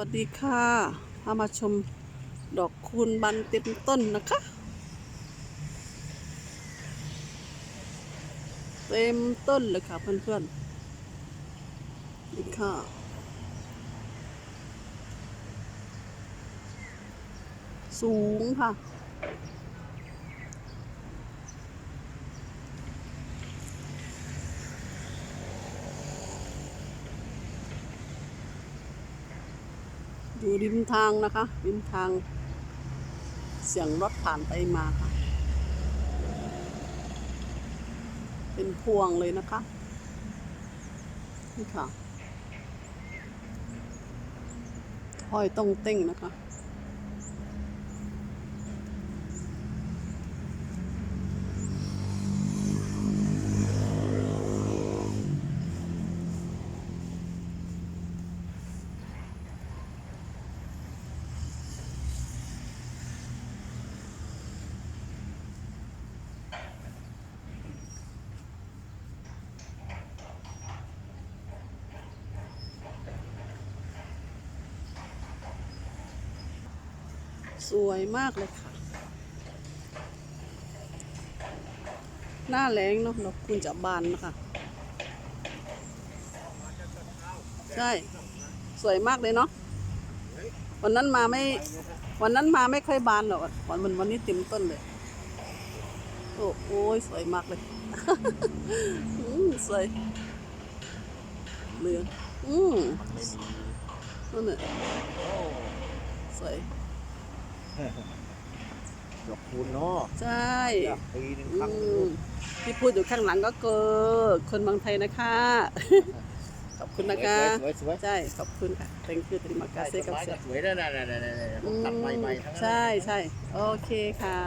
วัสดีค่ะพามาชมดอกคูณบันเต็มต้นนะคะ เต็มต้นเลยค่ะเพื่อนๆนี่ค่ะ สูงค่ะ อยู่ริมทางนะคะ ริมทาง เสียงรถผ่านไปมาค่ะ เป็นพวงเลยนะคะ นี่ค่ะห้อยต้องเต้งนะคะ สวยมากเลยค่ะ หน้าแรงเนาะดอกคุณจะบานนะคะ ใช่ สวยมากเลยเนาะ วันนั้นมาไม่ วันนั้นมาไม่ค่อยบานหรอกวันวันวันนี้เต็มต้นเลย โอ้โอยสวยมากเลยอืมสวยเหลืองอืมนั่นน่ะสวย ดอกคูณเนาะใช่อยากปีหนึ่งอืครั้งหนึ่มงที่พูดอยู่ข้างหลังก็เกิดคนเมืองไทยนะคะ ขอบคุณนะคะสวยสวยใช่ขอบคุณค่ะ thank you ตริมาสกาวยเซ่กับสวยเสียสวยนั่นน่ะนั่นน่ะนั่นน่ะตัดใหม่ๆทั้งนั้นใช่ใช่โอเคค่ะ